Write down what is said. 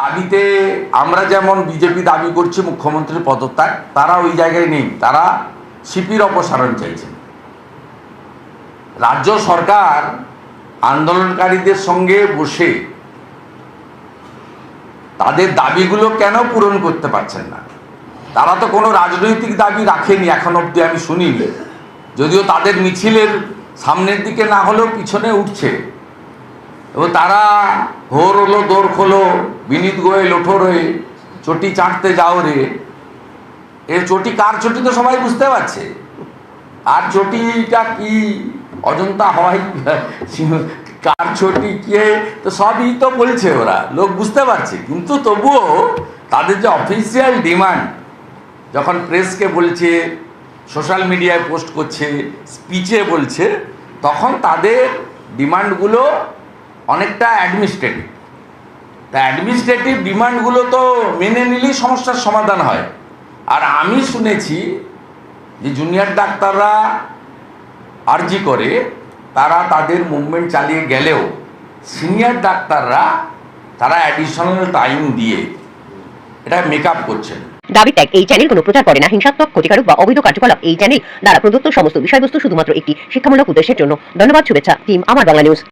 দাবিতে আমরা যেমন বিজেপি দাবি করছি মুখ্যমন্ত্রীর পদত্যাগ, তারা ওই জায়গায় নেই। তারা শিপির অপসারণ চাইছেন রাজ্য সরকার আন্দোলনকারীদের সঙ্গে বসে তাদের দাবিগুলো কেন পূরণ করতে পারছেন না? তারা তো কোনো রাজনৈতিক দাবি রাখেনি এখন অব্দি আমি শুনিনি। যদিও তাদের মিছিলের সামনের দিকে না হলেও পিছনে উঠছে। এবং তারা হোর হলো, দোর খোলো, বিনীত গোয়ে ওঠো রে, চটি চাটতে যাও রে। এ চটি কার চটি তো সবাই বুঝতে পারছে। আর চটিটা কি? অজন্তা হওয়াই? কার চটি কে? তো সবই তো বলছে ওরা, লোক বুঝতে পারছে। কিন্তু তবুও তাদের যে অফিসিয়াল ডিমান্ড যখন প্রেসকে বলছে সোশ্যাল মিডিয়ায় পোস্ট করছে স্পিচে বলছে, তখন তাদের ডিমান্ডগুলো অনেকটা অ্যাডমিনিস্ট্রেটিভ তা অ্যাডমিনিস্ট্রেটিভ ডিমান্ডগুলো তো মেনে নিলেই সমস্যার সমাধান হয়। আর আমি শুনেছি যে জুনিয়র ডাক্তাররা আর্জি করে, তারা তাদের মুভমেন্ট চালিয়ে গেলেও সিনিয়র ডাক্তাররা তারা অ্যাডিশনাল টাইম দিয়ে এটা মেক আপ করছেন দাবি ত্যাগ, এই চ্যানেল কোনো প্রচার করে না। হিংসাত্মক, ক্ষতিকারক বা অবৈধ কার্যকলাপ এই চ্যানেল দ্বারা প্রদত্ত সমস্ত বিষয়বস্তু শুধুমাত্র একটি শিক্ষামূলক উদ্দেশ্যের জন্য। ধন্যবাদ, শুভেচ্ছা টিম আমার বাংলা নিউজ